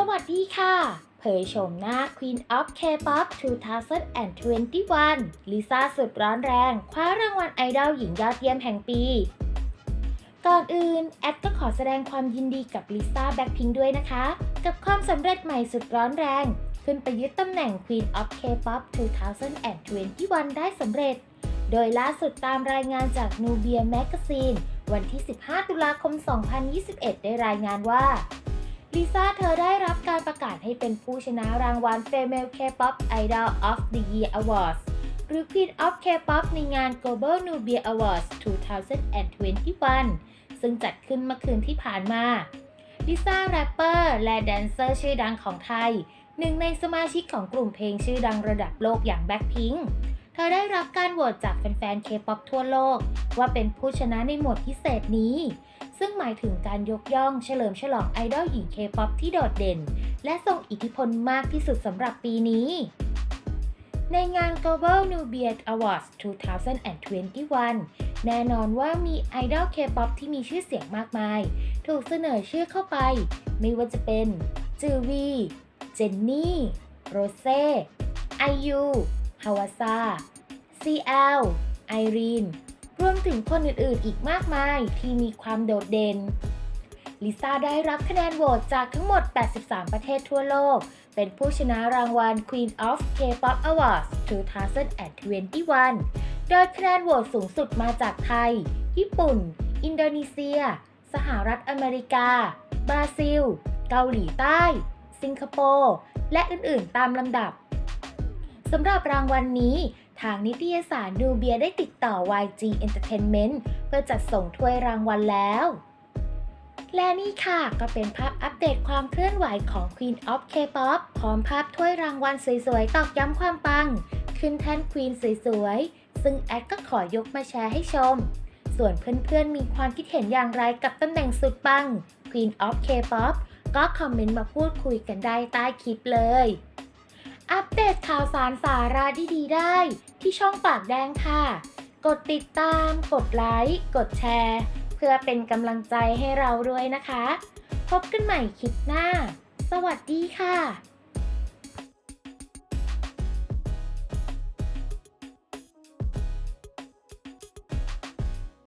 สวัสดีค่ะ เผยโฉมหน้า Queen of K-pop 2021 ลิซ่าสุดร้อนแรง คว้ารางวัลไอดอลหญิงยอดเยี่ยมแห่งปี ก่อนอื่น แอดก็ขอแสดงความยินดีกับลิซ่าแบ็คพิงด้วยนะคะ กับความสำเร็จใหม่สุดร้อนแรง ขึ้นไปยึดตำแหน่ง Queen of K-pop 2021 ได้สำเร็จ โดยล่าสุดตามรายงานจาก Nubia Magazine วันที่ 15 ตุลาคม 2021 ได้รายงานว่าลิซ่า การประกาศให้เป็นผู้ชนะรางวัล Female K-pop Idol of the Year Awards หรือ Queen of K-pop ในงาน Global Nubia Awards 2021 ซึ่งจัดขึ้นเมื่อคืนที่ผ่านมา ลิซ่าแรปเปอร์และแดนเซอร์ชื่อดังของไทย หนึ่งในสมาชิกของกลุ่มเพลงชื่อดังระดับโลกอย่าง Blackpink เธอได้รับการโหวตจากแฟนๆ K-pop ทั่วโลก ว่าเป็นผู้ชนะในหมวดพิเศษนี้ ซึ่งหมายถึงการยกย่องเฉลิมฉลองไอดอลหญิง K-pop ที่โดดเด่น และทรงอิทธิพลมากที่สุดสำหรับปีนี้ ในงาน Global Nubia Awards 2021 แน่นอนว่ามีไอดอล K-pop ที่มีชื่อเสียงมากมาย ถูกเสนอชื่อเข้าไป ไม่ว่าจะเป็นจือวี เจนนี่ โรเซ่ไอยูฮาวาซา CL ไอรีนรวมถึงคนอื่นๆ อีกมากมายที่มีความโดดเด่น ลิซ่าได้รับคะแนนโหวตจากทั้งหมด 83 ประเทศทั่วโลก เป็นผู้ชนะรางวัล Queen of K-pop Awards 2021 โดยคะแนนโหวตสูงสุดมาจากไทย ญี่ปุ่น อินโดนีเซีย สหรัฐอเมริกา บราซิล เกาหลีใต้ สิงคโปร์ และอื่นๆ ตามลำดับสำหรับรางวัลนนี้ทางนิตยสารนูเบียได้ติดต่อ YG Entertainment เพื่อจัดส่งถ้วยรางวัลแล้ว และนี่ค่ะก็เป็นภาพอัปเดตความเคลื่อนไหวของ Queen of K-pop พร้อมภาพถ้วยรางวัลสวยๆ ตอกย้ำความปัง ขึ้นแท่น Queen สวยๆ ซึ่งแอดก็ขอยกมาแชร์ให้ชม ส่วนเพื่อนๆ มีความคิดเห็นอย่างไรกับตำแหน่งสุดปัง Queen of K-pop ก็คอมเมนต์มาพูดคุยกันได้ใต้คลิปเลย อัปเดตข่าวสารสาระดีๆ ได้ ที่ช่องปากแดงค่ะ กดติดตาม กดไลค์ กดแชร์ เพื่อเป็นกำลังใจให้เราด้วยนะคะ พบกันใหม่คลิปหน้า สวัสดีค่ะ